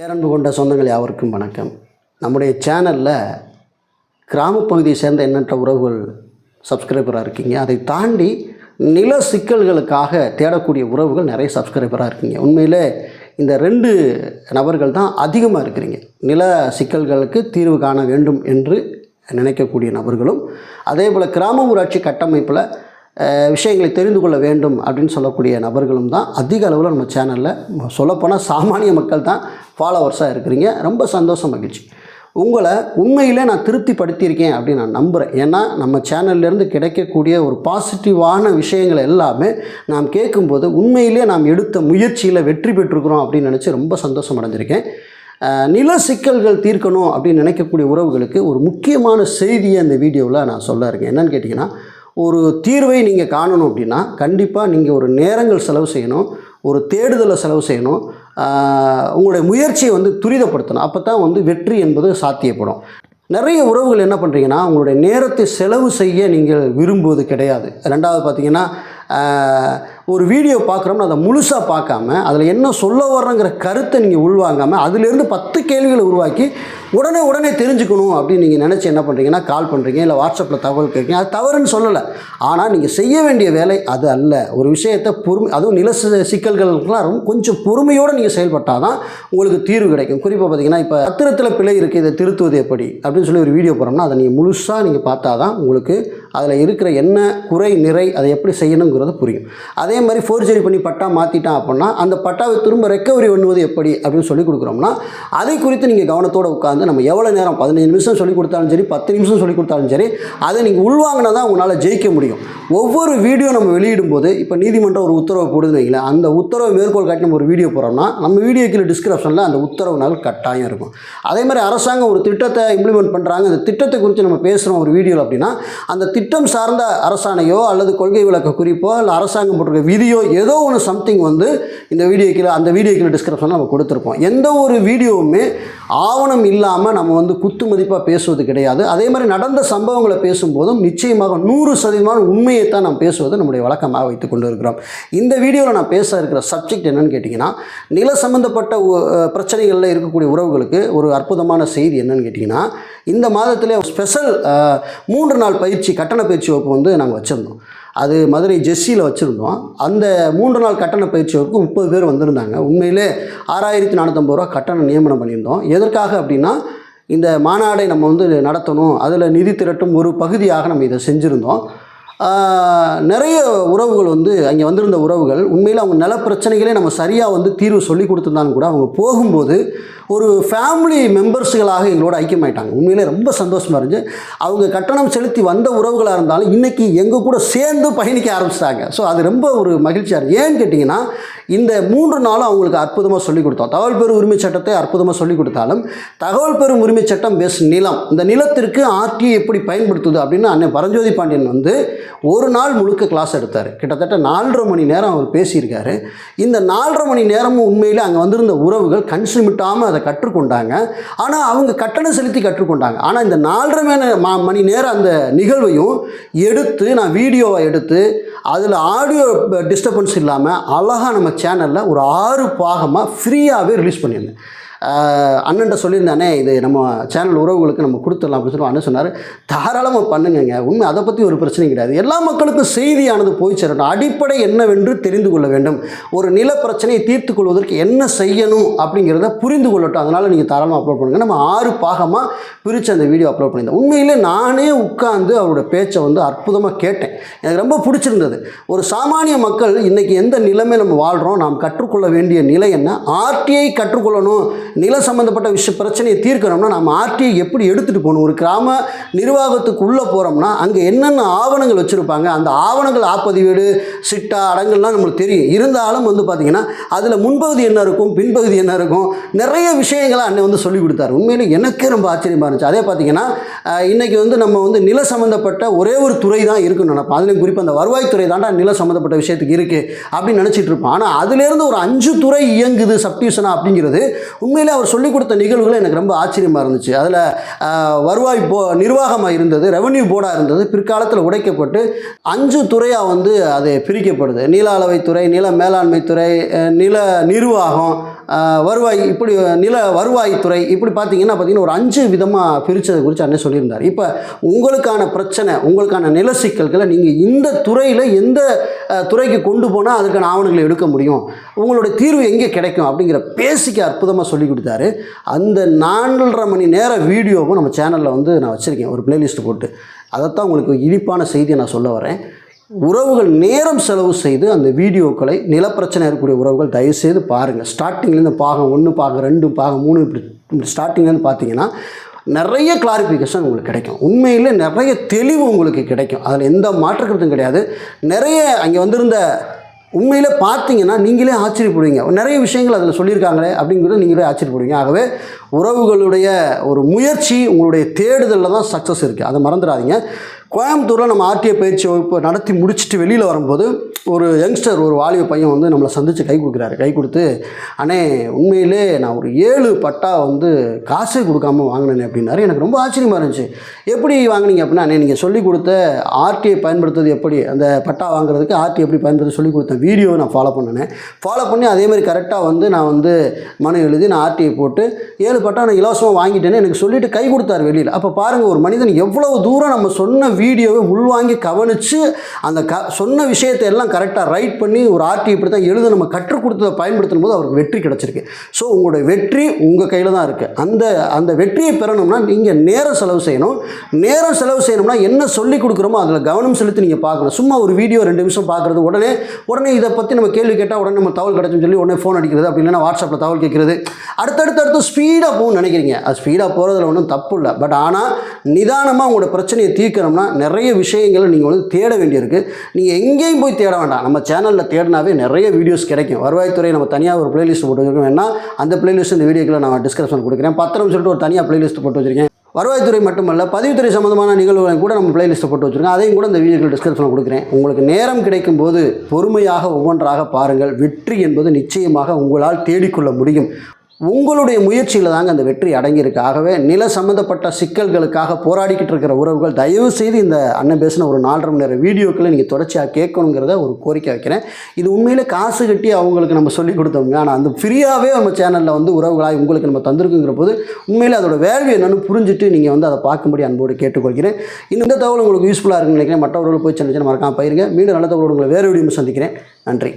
பேரன்பு கொண்ட சொந்தங்கள் யாவருக்கும் வணக்கம். நம்முடைய சேனலில் கிராமப்பகுதியை சேர்ந்த எண்ணற்ற உறவுகள் சப்ஸ்கிரைபராக இருக்கீங்க. அதை தாண்டி நில சிக்கல்களுக்காக தேடக்கூடிய உறவுகள் நிறைய சப்ஸ்கிரைபராக இருக்கீங்க. உண்மையிலே இந்த ரெண்டு நபர்கள் தான் அதிகமாக இருக்கிறீங்க. நில சிக்கல்களுக்கு தீர்வு காண வேண்டும் என்று நினைக்கக்கூடிய நபர்களும் அதே போல் கிராம ஊராட்சி கட்டமைப்பில் விஷயங்களை தெரிந்து கொள்ள வேண்டும் அப்படின்னு சொல்லக்கூடிய நபர்களும் தான் அதிக அளவில் நம்ம சேனலில் சொல்லப்போனால் சாமானிய மக்கள் தான் ஃபாலோவர்ஸாக இருக்கிறீங்க. ரொம்ப சந்தோஷம் மகிழ்ச்சி. உங்களை உண்மையிலே நான் திருப்திப்படுத்தியிருக்கேன் அப்படின்னு நான் நம்புகிறேன் ஏன்னா நம்ம சேனல்லேருந்து கிடைக்கக்கூடிய ஒரு பாசிட்டிவான விஷயங்கள் எல்லாமே நாம் கேட்கும்போது உண்மையிலே நாம் எடுத்த முயற்சியில் வெற்றி பெற்றிருக்கிறோம் அப்படின்னு நினச்சி ரொம்ப சந்தோஷம் அடைஞ்சிருக்கேன். நில சிக்கல்கள் தீர்க்கணும் அப்படின்னு நினைக்கக்கூடிய உறவுகளுக்கு ஒரு முக்கியமான செய்தியை அந்த வீடியோவில் நான் சொல்ல இருக்கேன். என்னன்னு கேட்டிங்கன்னா ஒரு தீர்வை நீங்கள் காணணும் அப்படின்னா கண்டிப்பாக நீங்கள் ஒரு நேரங்கள் செலவு செய்யணும் ஒரு தேடுதலை செலவு செய்யணும் உங்களுடைய முயற்சியை வந்து துரிதப்படுத்தணும். அப்போ தான் வந்து வெற்றி என்பது சாத்தியப்படும். நிறைய உறவுகள் என்ன பண்ணுறீங்கன்னா உங்களுடைய நேரத்தை செலவு செய்ய நீங்கள் விரும்புவது கிடையாது. ரெண்டாவது பார்த்தீங்கன்னா ஒரு வீடியோ பார்க்குறோம்னா அதை முழுசாக பார்க்காம அதில் என்ன சொல்ல வர்றோங்கிற கருத்தை நீங்கள் உள்வாங்காமல் அதிலிருந்து பத்து கேள்விகளை உருவாக்கி உடனே உடனே தெரிஞ்சுக்கணும் அப்படின்னு நீங்கள் நினச்சி என்ன பண்ணுறீங்கன்னா கால் பண்ணுறீங்க இல்லை வாட்ஸ்அப்பில் தகவல் கேட்குறீங்க அது தவறுன்னு சொல்லலை. ஆனால் நீங்கள் செய்ய வேண்டிய வேலை அது அல்ல. ஒரு விஷயத்தை பொறுமை அதுவும் நில சிக்கல்களுக்கெல்லாம் ரொம்ப கொஞ்சம் பொறுமையோடு நீங்கள் செயல்பட்டால் தான் உங்களுக்கு தீர்வு கிடைக்கும். குறிப்பாக பார்த்தீங்கன்னா இப்போ பத்திரத்தில் பிழை இருக்குது இதை திருத்துவது எப்படி? அப்படின்னு சொல்லி ஒரு வீடியோ போகிறோம்னா அதை நீங்கள் முழுசாக நீங்கள் பார்த்தா தான் உங்களுக்கு அதில் இருக்கிற என்ன குறை நிறை அதை எப்படி செய்யணுங்கிறது புரியும். அதே மாதிரி ஃபோர்ஜரி பண்ணி பட்டா மாற்றிட்டான் அப்படின்னா அந்த பட்டாவை திரும்ப ரெக்கவரி பண்ணுவது எப்படி அப்படின்னு சொல்லி கொடுக்குறோம்னா அதை குறித்து நீங்கள் கவனத்தோடு உட்காந்து நம்ம எவ்வளோ நேரம் பதினஞ்சு நிமிஷம் சொல்லி கொடுத்தாலும் சரி பத்து நிமிஷம் சொல்லி கொடுத்தாலும் சரி அதை நீங்கள் உள்வாங்கினா தான் உங்களால் ஜெயிக்க முடியும். ஒவ்வொரு வீடியோ நம்ம வெளியிடும்போது இப்போ நீதிமன்றம் ஒரு உத்தரவு போடுதுன்னு வைங்களேன் அந்த உத்தரவை மேற்கோள் காட்டி நம்ம ஒரு வீடியோ போடுறோம்னா நம்ம வீடியோக்கில் டிஸ்கிரிப்ஷனில் அந்த உத்தரவு நாள் கட்டாயம் இருக்கும். அதே மாதிரி அரசாங்கம் ஒரு திட்டத்தை இம்ப்ளிமெண்ட் பண்ணுறாங்க அந்த திட்டத்தை குறித்து நம்ம பேசுகிறோம் ஒரு வீடியோவில் அப்படின்னா அந்த திட்டம் சார்ந்த அரசாணையோ அல்லது கொள்கை விளக்க குறிப்போ இல்லை அரசாங்கம் போட்டிருக்க விதியோ ஏதோ ஒன்று சம்திங் வந்து இந்த வீடியோ கீழே அந்த வீடியோ கீழே டிஸ்கிரிப்ஷனில் நம்ம கொடுத்துருப்போம். எந்த ஒரு வீடியோவுமே ஆவணம் இல்லாமல் நம்ம வந்து குத்து மதிப்பாக பேசுவது கிடையாது. அதே மாதிரி நடந்த சம்பவங்களை பேசும்போதும் நிச்சயமாக நூறு சதவீதமான உண்மையைத்தான் நாம் பேசுவது நம்முடைய வழக்கமாக வைத்துக் கொண்டு இருக்கிறோம் இந்த வீடியோவில் நான் பேச இருக்கிற சப்ஜெக்ட் என்னன்னு கேட்டிங்கன்னா நில சம்பந்தப்பட்ட பிரச்சனைகளில் இருக்கக்கூடிய உறவுகளுக்கு ஒரு அற்புதமான செய்தி என்னன்னு கேட்டிங்கன்னா இந்த மாதத்திலே ஸ்பெஷல் மூன்று நாள் பயிற்சி கட்டண பயிற்சி வகுப்பு வந்து நாங்கள் வச்சுருந்தோம். அது மதுரை ஜெஸ்ஸியில் வச்சுருந்தோம். அந்த மூன்று நாள் கட்டண பயிற்சி வகுப்புக்கு முப்பது பேர் வந்திருந்தாங்க. உண்மையிலே ஆறாயிரத்தி நானூற்றம்பது ரூபா கட்டணம் நியமனம் பண்ணியிருந்தோம். எதற்காக அப்படின்னா இந்த மாநாடை நம்ம வந்து நடத்தணும் அதில் நிதி திரட்டும் ஒரு பகுதியாக நம்ம இதை செஞ்சுருந்தோம். நிறைய உறவுகள் வந்து அங்கே வந்திருந்த உறவுகள் உண்மையில் அவங்க நல பிரச்சனைகளே நம்ம சரியாக வந்து தீர்வு சொல்லி கொடுத்துருந்தாலும் கூட அவங்க போகும்போது ஒரு ஃபேமிலி மெம்பர்ஸுகளாக எங்களோட ஐக்கியமாயிட்டாங்க. உண்மையிலே ரொம்ப சந்தோஷமாக இருந்துச்சு. அவங்க கட்டணம் செலுத்தி வந்த உறவுகளாக இருந்தாலும் இன்றைக்கி எங்கள் கூட சேர்ந்து பயணிக்க ஆரம்பிச்சிட்டாங்க. ஸோ அது ரொம்ப ஒரு மகிழ்ச்சியாக இருக்குது ஏன்னு கேட்டிங்கன்னா இந்த மூன்று நாளும் அவங்களுக்கு அற்புதமாக சொல்லிக் கொடுத்தோம். தகவல் பெறும் உரிமை சட்டத்தை அற்புதமாக சொல்லிக் கொடுத்தாலும் தகவல் பெறும் உரிமை சட்டம் பேஸ் நிலம். இந்த நிலத்திற்கு ஆர்டிஐ எப்படி பயன்படுத்துது அப்படின்னு அண்ணன் பரஞ்சோதி பாண்டியன் வந்து ஒரு நாள் முழுக்க கிளாஸ் எடுத்தார். கிட்டத்தட்ட நாலரை மணி நேரம் அவர் பேசியிருக்காரு. இந்த நாலரை மணி நேரமும் உண்மையில் அங்கே வந்திருந்த உறவுகள் கண் சிமிட்டாமல் அதை கற்றுக்கொண்டாங்க. ஆனால் அவங்க கட்டணம் செலுத்தி கற்றுக்கொண்டாங்க. ஆனால் இந்த நாலரை மணி மா மணி நேரம் அந்த நிகழ்வையும் எடுத்து நான் வீடியோவை எடுத்து அதில் ஆடியோ டிஸ்டர்பன்ஸ் இல்லாமல் அழகாக நம்ம சேனலில் ஒரு ஆறு பாகமாக ஃப்ரீயாகவே ரிலீஸ் பண்ணியிருந்தேன். அண்ணன்ட்ட சொல்லியிருந்தானே இது நம்ம சேனல் உறவுகளுக்கு நம்ம கொடுத்துடலாம் அப்படின்னு சொல்லி அண்ணன் சொன்னார். தாராளமாக பண்ணுங்கங்க. உண்மை அதை பற்றி ஒரு பிரச்சனையும் கிடையாது. எல்லா மக்களுக்கும் செய்தியானது போய் சேரணும் அடிப்படை என்னவென்று தெரிந்து கொள்ள வேண்டும். ஒரு நில பிரச்சனையை தீர்த்து கொள்வதற்கு என்ன செய்யணும் அப்படிங்கிறத புரிந்து கொள்ளட்டும். அதனால் நீங்கள் தாராளமாக அப்லோட் பண்ணுங்கள் நம்ம ஆறு பாகமாக பிரித்து அந்த வீடியோ அப்லோட் பண்ணியிருந்தோம். உண்மையிலே நானே உட்கார்ந்து அவரோட பேச்சை வந்து அற்புதமாக கேட்டேன். எனக்கு ரொம்ப பிடிச்சிருந்தது. ஒரு சாமானிய மக்கள் இன்றைக்கி எந்த நிலைமை நம்ம வாழ்கிறோம் நாம் கற்றுக்கொள்ள வேண்டிய நிலை என்ன? ஆர்டிஐ கற்றுக்கொள்ளணும். நில சம்மந்தப்பட்ட விஷய பிரச்சனையை தீர்க்கணும்னா நம்ம ஆர்டிஐ எப்படி எடுத்துகிட்டு போகணும்? ஒரு கிராம நிர்வாகத்துக்கு உள்ளே போகிறோம்னா அங்கே என்னென்ன ஆவணங்கள் வச்சுருப்பாங்க? அந்த ஆவணங்கள் ஆப்பதிவீடு சிட்டா அடங்கள்லாம் நம்மளுக்கு தெரியும். இருந்தாலும் வந்து பார்த்திங்கன்னா அதில் முன்பகுதி என்ன இருக்கும் பின்பகுதி என்ன இருக்கும் நிறைய விஷயங்களை அன்னை வந்து சொல்லி கொடுத்தாரு. உண்மையிலே எனக்கே ரொம்ப ஆச்சரியமாக இருந்துச்சு. அதே பார்த்தீங்கன்னா இன்றைக்கி வந்து நம்ம வந்து நில சம்மந்தப்பட்ட ஒரே ஒரு துறை தான் இருக்குன்னு நினைப்போம் அதுலேயும் குறிப்பாக அந்த வருவாய்த்துறை தாண்டா நில சம்மந்தப்பட்ட விஷயத்துக்கு இருக்குது அப்படின்னு நினச்சிட்டு இருப்போம். ஆனால் அதுலேருந்து ஒரு அஞ்சு துறை இயங்குது சப்டியூஷனா அப்படிங்கிறது உண்மையிலே அவர் சொல்லிக் கொடுத்த நிகழ்வுகள் எனக்கு ரொம்ப ஆச்சரியமாக இருந்துச்சு. அதில் வருவாய் போ நிர்வாகமாக இருந்தது ரெவன்யூ போர்டாக இருந்தது பிற்காலத்தில் உடைக்கப்பட்டு அஞ்சு துறையாக வந்து அது பிரிக்கப்படுது. நீல அளவைத்துறை நில மேலாண்மை துறை நில நிர்வாகம் வருவாய் இப்படி நில வருவாய்த்துறை இப்படி பார்த்தீங்கன்னா பார்த்தீங்கன்னா ஒரு அஞ்சு விதமாக பிரித்ததை குறித்து அண்ணன் சொல்லியிருந்தார். இப்போ உங்களுக்கான பிரச்சனை உங்களுக்கான நில சிக்கல்களை நீங்கள் இந்த துறையில் எந்த துறைக்கு கொண்டு போனால் அதுக்கான ஆவணங்களை எடுக்க முடியும்? உங்களுடைய தீர்வு எங்கே கிடைக்கும்? அப்படிங்கிற பேசிக்க அற்புதமாக சொல்லி கொடுத்தாரு. அந்த நாலரை மணி நேர வீடியோவும் நம்ம சேனலில் வந்து நான் வச்சுருக்கேன். ஒரு பிளேலிஸ்ட் போட்டு. அதைத்தான் உங்களுக்கு இனிப்பான செய்தியை நான் சொல்ல வரேன். உறவுகள் நேரம் செலவு செய்து அந்த வீடியோக்களை நிலப்பிரச்சனை இருக்கக்கூடிய உறவுகள் தயவுசெய்து பாருங்கள் ஸ்டார்டிங்லேருந்து பாகம் ஒன்று பாகம் ரெண்டு பாகம் மூணு இப்படி ஸ்டார்டிங்லேருந்து பார்த்தீங்கன்னா நிறைய கிளாரிஃபிகேஷன் உங்களுக்கு கிடைக்கும். உண்மையில் நிறைய தெளிவு உங்களுக்கு கிடைக்கும். அதில் எந்த மாற்றுக்கிறதும் கருத்தும் கிடையாது. நிறைய அங்கே வந்திருந்த உண்மையில் பார்த்தீங்கன்னா நீங்களே ஆச்சரியப்படுவீங்க. நிறைய விஷயங்கள் அதில் சொல்லியிருக்காங்களே அப்படிங்கிறது நீங்களே ஆச்சரியப்படுவீங்க. ஆகவே உறவுகளுடைய ஒரு முயற்சி உங்களுடைய தேடுதலில் தான் சக்ஸஸ் இருக்குது அதை மறந்துடாதீங்க. கோயம்புத்தூரில் நம்ம ஆர்டிஐ பயிற்சி வகுப்பு நடத்தி முடிச்சுட்டு வெளியில் வரும்போது ஒரு யங்ஸ்டர் ஒரு வாலிப பையன் வந்து நம்மளை சந்தித்து கை கொடுக்குறாரு. கை கொடுத்து அண்ணே உண்மையிலே நான் ஒரு ஏழு பட்டா வந்து காசே கொடுக்காம வாங்கினேன் அப்படின்னாரு. எனக்கு ரொம்ப ஆச்சரியமாக இருந்துச்சு. எப்படி வாங்குனீங்க? அப்படின்னா அண்ணே நீங்கள் சொல்லி கொடுத்த ஆர்டிஐ பயன்படுத்துறது எப்படி? அந்த பட்டா வாங்குறதுக்கு ஆர்டி எப்படி பயன்படுத்த சொல்லி கொடுத்த வீடியோவை நான் ஃபாலோ பண்ணினேன் ஃபாலோ பண்ணி அதே மாதிரி கரெக்டாக வந்து நான் வந்து மனு எழுதி நான் ஆர்டிஐ போட்டு ஏழு பட்டா நான் இலவசமாக வாங்கிட்டேன்னு எனக்கு சொல்லிட்டு கை கொடுத்தாரு வெளியில். அப்போ பாருங்கள் ஒரு மனிதன் எவ்வளோ தூரம் நம்ம சொன்ன வீடியோவை உள்வாங்கி கவனித்து அந்த க சொன்ன விஷயத்தை எல்லாம் கரெக்டாக ரைட் பண்ணி ஒரு ஆர்டி இப்படி தான் எழுத நம்ம கற்றுக் கொடுத்ததை பயன்படுத்தும் போது அவருக்கு வெற்றி கிடச்சிருக்கு. ஸோ உங்களுடைய வெற்றி உங்கள் கையில் தான் இருக்குது அந்த அந்த வெற்றியை பெறணும்னா நீங்கள் நேரம் செலவு செய்யணும். நேரம் செலவு செய்யணும்னா என்ன சொல்லி கொடுக்குறோமோ அதில் கவனம் செலுத்தி நீங்கள் பார்க்கணும். சும்மா ஒரு வீடியோ ரெண்டு நிமிஷம் பார்க்குறது உடனே உடனே இதை பற்றி நம்ம கேள்வி கேட்டால் உடனே நம்ம தகவல் கிடச்சுன்னு சொல்லி உடனே ஃபோன் அடிக்கிறது அப்படி இல்லைன்னா வாட்ஸ்அப்பில் தகவல் கேட்குறது. அடுத்தடுத்து அடுத்து ஸ்பீடாக போகணும்னு நினைக்கிறீங்க. அது ஸ்பீடாக போகிறதுல ஒன்றும் தப்பு இல்லை. பட் ஆனால் நிதானமாக உங்களோட பிரச்சனையை தீர்க்கணும்னா நிறைய விஷயங்களை நீங்கள் வந்து தேட வேண்டியிருக்கு. நீங்கள் எங்கேயும் போய் தேட வேண்டாம். நம்ம சேனலில் தேடினாவே நிறைய வீடியோஸ் கிடைக்கும். வருவாய்த்துறை நம்ம தனியாக ஒரு பிளேலிஸ்ட் போட்டு வச்சிருக்கோம் வேணா அந்த பிளேலிஸ்ட் இந்த வீடியோக்கில் நான் டிஸ்கிரிப்ஷன் கொடுக்குறேன். பத்திரம் சொல்லிட்டு ஒரு தனியாக பிளேலிஸ்ட் போட்டு வச்சிருக்கேன். வருவாய்த்துறை மட்டுமல்ல பதிவுத்துறை சம்மந்தமான நிகழ்வுகளையும் கூட நம்ம பிளேலிஸ்ட்டை போட்டு வச்சுருக்கோம். அதையும் கூட இந்த வீடியோக்கள் டிஸ்கிரிப்ஷனில் கொடுக்குறேன். உங்களுக்கு நேரம் கிடைக்கும் போது பொறுமையாக ஒவ்வொன்றாக பாருங்கள். வெற்றி என்பது நிச்சயமாக உங்களால் தேடிக்கொள்ள முடியும். உங்களுடைய முயற்சியில் தாங்க அந்த வெற்றி அடங்கியிருக்கு. ஆகவே நில சம்மந்தப்பட்ட சிக்கல்களுக்காக போராடிக்கிட்டு இருக்கிற உறவுகள் தயவு செய்து இந்த அண்ணன் பேசின ஒரு நாலரை மணி நேரம் வீடியோக்களை நீங்கள் தொடர்ச்சியாக கேட்கணுங்கிறத ஒரு கோரிக்கை வைக்கிறேன். இது உண்மையில் காசு கட்டி அவங்களுக்கு நம்ம சொல்லி கொடுத்தோங்க ஆனால் அந்த ஃப்ரீயாகவே நம்ம சேனலில் வந்து உறவுகளாக உங்களுக்கு நம்ம தந்திருக்குங்கிற போது உண்மையில் அதோட வேல்யூ என்னென்னு புரிஞ்சுட்டு நீங்கள் வந்து அதை பார்க்கும்படி அன்போடு கேட்டுக்கொள்கிறேன். இந்த தகவல் உங்களுக்கு யூஸ்ஃபுல்லாக இருக்குன்னு நினைக்கிறேன். மற்றவர்கள் போய் சின்ன சின்ன மறக்காம பயிருங்க மீண்டும் நல்ல தகவல் உங்களை வேறு வீடியோ சந்திக்கிறேன். நன்றி.